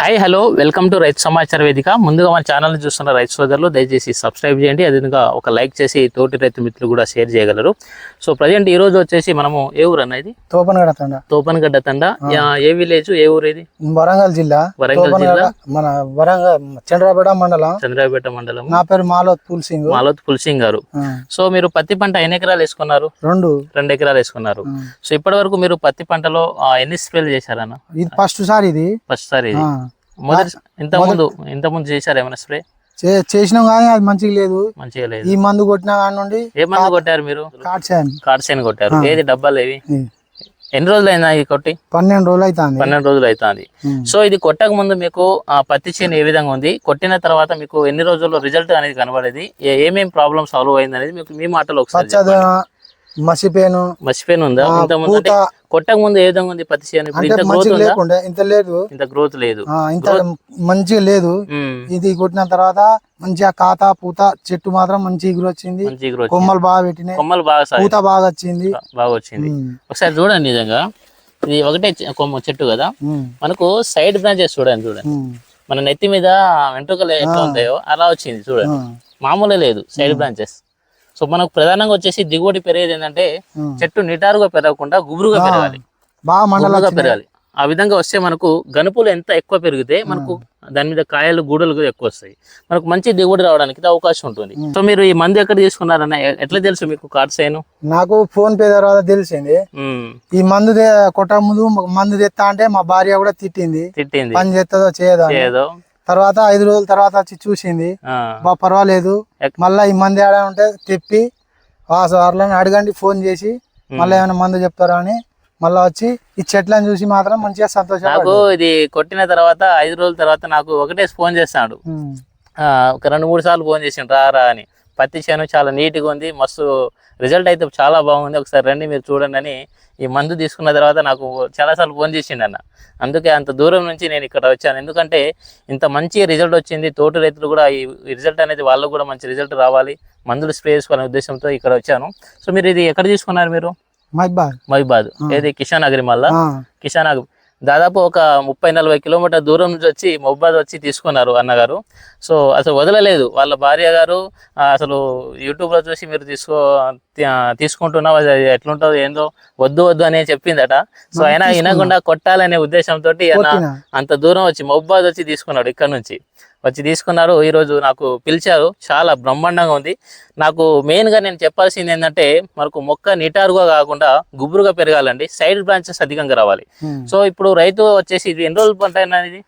Hi hello welcome to రైతు సమాచార వేదిక ముందుగా మన ఛానల్ని చూస్తున్న రైతు సోదరులు దయచేసి సబ్స్క్రైబ్ చేయండి. అదేవిధంగా ఒక లైక్ చేసి తోటి రైతు మిత్రులు కూడా షేర్ చేయగలరు. సో ప్రజెంట్ ఈ రోజు వచ్చేసి మనము ఏ ఊరు అన్న ఇది? తోపనగడ తండ. తోపనగడ్డ తండ. ఏ విలేజ్ ఏ ఊరు ఇది? వరంగల్ జిల్లా. వరంగల్ జిల్లా. మన వరంగల్ చంద్రపేట మండలం. చంద్రాపేట మండలం. నా పేరు మాలోత్ పుల్ సింగ్ మాలోత్ పుల్సింగ్ గారు. సో మీరు పత్తి పంట ఎన్ని ఎకరాలు వేసుకున్నారు? రెండు. రెండు ఎకరాలు వేసుకున్నారు. సో ఇప్పటి వరకు మీరు పత్తి పంటలో ఎన్ని స్ప్రేలు చేశారన్న? ఇది ఫస్ట్ సారి ఇది. ఫస్ట్ సారి ఇది. ఇంత ముందు ఇంత ముందు చేశారు ఏమైనా స్ప్రే? చేసినాం కానీ అది మంచిగా లేదు. మంచిగా లేదు. ఈ మందు కొట్టిన నుండి ఏ మందు కొట్టారు మీరు? కాట్సాను కార్డ్స్ కొట్టారు. ఏది డబ్బాలు ఏవి. ఎన్ని రోజులు అయిందా ఈ కొట్టి? పన్నెండు రోజులు అవుతుంది పన్నెండు రోజులు అవుతుంది సో ఇది కొట్టక ముందు మీకు ఆ పత్తి చేను ఏ విధంగా ఉంది? కొట్టిన తర్వాత మీకు ఎన్ని రోజుల్లో రిజల్ట్ అనేది కనబడేది? ఏ- ఏమేం ప్రాబ్లమ్ సాల్వ్ అయింది అనేది మీకు మీ మాటలో ఒకసారి మసిపోయాను మర్చిపోయిన ఉందా? కొట్టక ముందు ఏ విధంగా ఉంది? పత్తి చేను ఇప్పుడు అంటే ఇంత గ్రోత్ లేకుండే ఇంత లేదు. ఇంత గ్రోత్ లేదు. ఇంత మంచిగా లేదు. ఇది కొట్టిన తర్వాత మంచిగా కాత పూత చెట్టు మాత్రం మంచి ఎగురు వచ్చింది కొమ్మలు బాగా పెట్టినాయి. కొమ్మలు బాగా పూత బాగా వచ్చింది. బాగా వచ్చింది. ఒకసారి చూడండి నిజంగా. ఇది ఒకటే కొమ్మ చెట్టు కదా. మనకు సైడ్ బ్రాంచెస్ చూడండి చూడండి. మన నెత్తి మీద వెంట్రుకలు ఎట్లా ఉంటాయో అలా వచ్చింది చూడండి. మామూలే లేదు సైడ్ బ్రాంచెస్ సో మనకు ప్రధానంగా వచ్చేసి దిగుబడి పెరిగేది ఏంటంటే. చెట్టు నిటారుగా పెరగకుండా గుబురుగా పెరగాలి. బాగా పెరగాలి. ఆ విధంగా వస్తే మనకు గనుపులు ఎంత ఎక్కువ పెరిగితే మనకు దాని మీద కాయలు గూడలు కూడా ఎక్కువ వస్తాయి. మనకు మంచి దిగుబడి రావడానికి అవకాశం ఉంటుంది. సో మీరు ఈ మందు ఎక్కడ తీసుకున్నారన్న ఎట్లా తెలుసు మీకు కార్డ్స్ అయిన నాకు ఫోన్ పే తర్వాత తెలిసింది. ఈ మందు కొట్ట ముందు మందు తెస్తా అంటే మా భార్య కూడా తిట్టింది. తిట్టింది. పని చేస్తుందో చేయదో? తర్వాత ఐదు రోజుల తర్వాత వచ్చి చూసింది. బా పర్వాలేదు. మళ్ళీ ఈ మందు ఏడా ఉంటే తెప్పి సార్లని అడగండి ఫోన్ చేసి మళ్ళీ ఏమైనా మందు చెప్తారా అని మళ్ళీ వచ్చి ఈ చెట్లను చూసి మాత్రం మంచిగా సంతోషం నాకు ఇది కొట్టిన తర్వాత ఐదు రోజుల తర్వాత నాకు ఒకటే ఫోన్ చేస్తాడు. ఒక రెండు మూడు సార్లు ఫోన్ చేసిండు రా అని. పత్తి చేను చాలా నీట్గా ఉంది. మస్తు రిజల్ట్ అయితే చాలా బాగుంది. ఒకసారి రండి మీరు చూడండి అని ఈ మందు తీసుకున్న తర్వాత నాకు చాలాసార్లు ఫోన్ చేసిండు అన్న అందుకే అంత దూరం నుంచి నేను ఇక్కడ వచ్చాను. ఎందుకంటే ఇంత మంచి రిజల్ట్ వచ్చింది. తోటి రైతులు కూడా ఈ రిజల్ట్ అనేది వాళ్ళకు కూడా మంచి రిజల్ట్ రావాలి. మందులు స్ప్రే చేసుకోవాలనే ఉద్దేశంతో ఇక్కడ వచ్చాను. సో మీరు ఇది ఎక్కడ తీసుకున్నారు మీరు? మైబాద్ మహిబాద్. ఏది? కిషన్ అగ్రి మళ్ళా ఆ, కిషన్ అగ్రి దాదాపు ఒక ముప్పై నలభై కిలోమీటర్ దూరం నుంచి వచ్చి మొహబాద్ వచ్చి తీసుకున్నారు అన్నగారు. సో అసలు వదలలేదు. వాళ్ళ భార్య గారు అసలు యూట్యూబ్లో చూసి మీరు తీసుకో తీసుకుంటున్నావు అది ఎట్లుంటుందో ఏందో వద్దు వద్దు అని చెప్పిందట. సో అయినా వినకుండా కొట్టాలనే ఉద్దేశంతో. అంత దూరం వచ్చి మొహబాద్ వచ్చి తీసుకున్నాడు ఇక్కడ నుంచి. వచ్చి తీసుకున్నారు. ఈ రోజు నాకు పిలిచారు. చాలా బ్రహ్మాండంగా ఉంది. నాకు మెయిన్గా నేను చెప్పాల్సింది ఏంటంటే మనకు మొక్క నిటారుగా కాకుండా గుబురుగా పెరగాలండి. సైడ్ బ్రాంచెస్ అధికంగా రావాలి. సో ఇప్పుడు రైతు వచ్చేసి ఇది ఎన్ని రోజులు పంట అనేది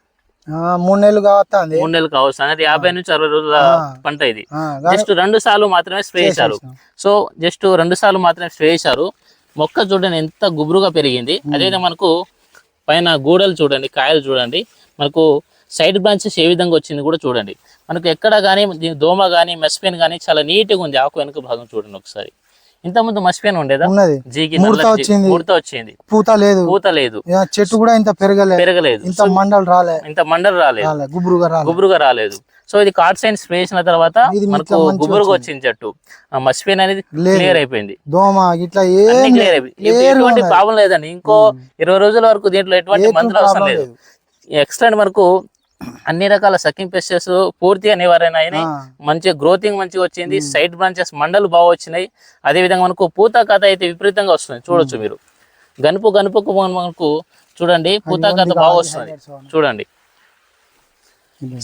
మూడు నెలలు కావస్తుంది మూడు నెలలు కావచ్చు. అనేది యాభై నుంచి అరవై రోజుల పంట ఇది. జస్ట్ రెండు సార్లు మాత్రమే స్ప్రే చేశారు. సో జస్ట్ రెండు సార్లు మాత్రమే స్ప్రే చేశారు. మొక్క చూడండి ఎంత గుబురుగా పెరిగింది. అదే మనకు పైన గూడలు చూడండి కాయలు చూడండి. మనకు సైడ్ బ్రాంచెస్ ఏ విధంగా వచ్చింది కూడా చూడండి. మనకు ఎక్కడ కానీ దోమ కానీ మస్పెన్ కానీ చాలా నీట్గా ఉంది. ఆకు వెనుక భాగం చూడండి ఒకసారి. ఇంతకుముందు మస్పెన్ ఉండేదా? జీకి జీ- వచ్చింది. పూత లేదు. పూత లేదు. చెట్టు కూడా ఇంత పెరగలేదు పెరగలేదు. ఇంత మండలు రాలే. ఇంత మండలు రాలేదు. రాలే. గుబురుగా రాలే. గుబురుగా రాలేదు. సో ఇది కార్డ్ సైన్స్ చేసిన తర్వాత మనకు గుబురుగా వచ్చింది. చెట్టు. ఆ మస్పెన్ అనేది. క్లియర్ అయిపోయింది. దోమ ఇట్లా క్లియర్ అయిపోయింది ఎటువంటి. ప్రాబ్లం లేదండి. ఇంకో ఇరవై రోజుల వరకు దీంట్లో ఎటువంటి మందులు అవసరం లేదు. ఎక్స్ట్రా మనకు అన్ని రకాల సకింగ్ పెస్టెస్ పూర్తిగా నివారణ అయినాయి. ఆ, మంచిగా గ్రోతింగ్ మంచిగా వచ్చింది. సైడ్ బ్రాంచెస్ మండలు బాగా వచ్చినాయి. అదే విధంగా మనకు పూత కథ అయితే విపరీతంగా వస్తుంది. చూడొచ్చు మీరు. గనుపు గనుపుకు మనకు చూడండి పూత కథ బాగా వస్తుంది. చూడండి.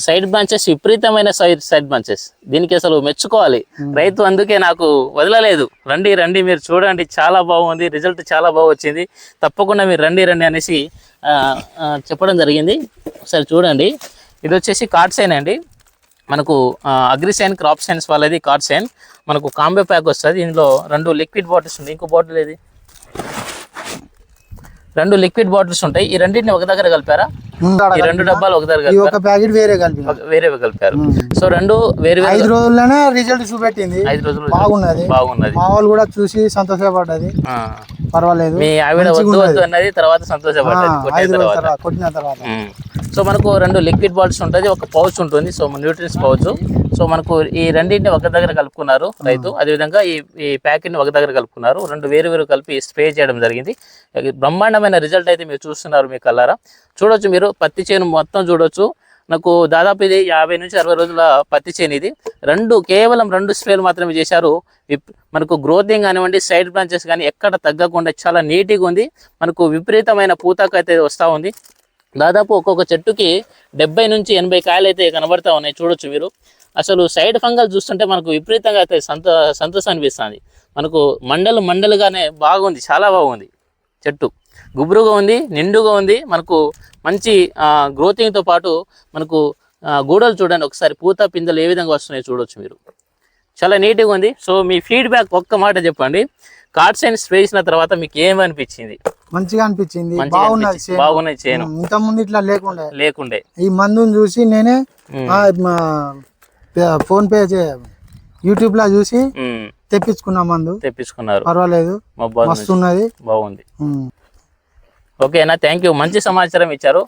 సైడ్ బ్రాంచెస్ విపరీతమైన సైడ్ సైడ్ బ్రాంచెస్ దీనికి అసలు మెచ్చుకోవాలి. రైతు అందుకే నాకు వదలలేదు. రండి రండి మీరు చూడండి చాలా బాగుంది రిజల్ట్ చాలా బాగా వచ్చింది. తప్పకుండా మీరు రండి రండి అనేసి చెప్పడం జరిగింది. ఒకసారి చూడండి. ఇది వచ్చేసి కార్డ్ సైన్ అండి. మనకు అగ్రి సైన్ క్రాప్ సైన్స్ వాళ్ళది కార్డ్ సైన్ మనకు కాంబో ప్యాక్ వస్తుంది. ఇందులో రెండు లిక్విడ్ బాటిల్స్ ఉంది ఇంకో బాటిల్ ఏది? రెండు లిక్విడ్ బాటిల్స్ ఉంటాయి. ఈ రెండింటిని ఒక దగ్గర కలిపారా? ఈ రెండు డబ్బాలు ఒక దగ్గర ఒక ప్యాకెట్ వేరే కలిపిన. ఒక- వేరే కలిపారు. సో రెండు వేరు ఐదు రోజుల్లోనే రిజల్ట్ చూపెట్టింది. ఐదు రోజులు బాగున్నది. బాగున్నది. మా వాళ్ళు కూడా చూసి సంతోషపడ్డది. పర్వాలేదు. మీ ఆవిడ వద్దు వద్దు అన్నది తర్వాత సంతోషపడ్డది. కొట్టిన తర్వాత. సో మనకు రెండు లిక్విడ్ బాటిల్స్ ఉంటుంది ఒక పౌచ్ ఉంటుంది సో న్యూట్రిన్స్ పౌచ్ సో మనకు ఈ రెండింటిని ఒక దగ్గర కలుపుకున్నారు రైతు. అదేవిధంగా ఈ ఈ ప్యాకెట్ని ఒక దగ్గర కలుపుకున్నారు. రెండు వేరు వేరు కలిపి స్ప్రే చేయడం జరిగింది. బ్రహ్మాండమైన రిజల్ట్ అయితే మీరు చూస్తున్నారు మీ కల్లారా చూడొచ్చు మీరు పత్తి చేను మొత్తం చూడొచ్చు. నాకు దాదాపు ఇది యాభై నుంచి అరవై రోజుల పత్తి చేను ఇది. రెండు కేవలం రెండు స్ప్రేలు మాత్రమే చేశారు. మనకు గ్రోతింగ్ కానివ్వండి సైడ్ బ్రాంచెస్ కానీ ఎక్కడ తగ్గకుండా చాలా నీట్గా ఉంది. మనకు విపరీతమైన పూతకు అయితే వస్తూ ఉంది. దాదాపు ఒక్కొక్క చెట్టుకి డెబ్బై నుంచి ఎనభై కాయలు అయితే కనబడతా ఉన్నాయి చూడొచ్చు మీరు. అసలు సైడ్ ఫంగల్ చూస్తుంటే మనకు విపరీతంగా అయితే సంత సంతోషం అనిపిస్తుంది. మనకు మండలు మండలుగానే బాగుంది చాలా బాగుంది చెట్టు. గుబురుగా ఉంది నిండుగా ఉంది మనకు మంచి గ్రోతింగ్తో పాటు మనకు గూడలు చూడండి ఒకసారి పూత పిందెలు ఏ విధంగా వస్తున్నాయో చూడొచ్చు మీరు. చాలా నీట్గా ఉంది. సో మీ ఫీడ్బ్యాక్ ఒక్క మాట చెప్పండి. కార్డ్ సైన్స్ స్ప్రే చేసిన తర్వాత మీకు ఏమనిపించింది? మంచిగా అనిపించింది బాగున్నది. చేను. బాగున్నది చేను. ఇంత ముందు ఇట్లా లేకుండే. లేకుండే. ఈ మందుని చూసి నేనే ఫోన్ పే యూట్యూబ్లో చూసి తెప్పించుకున్నా మందు. తెప్పించుకున్నారు. పర్వాలేదు. మొబైల్ మస్తు ఉన్నది. బాగుంది. ఓకేనా థ్యాంక్ యూ. మంచి సమాచారం ఇచ్చారు.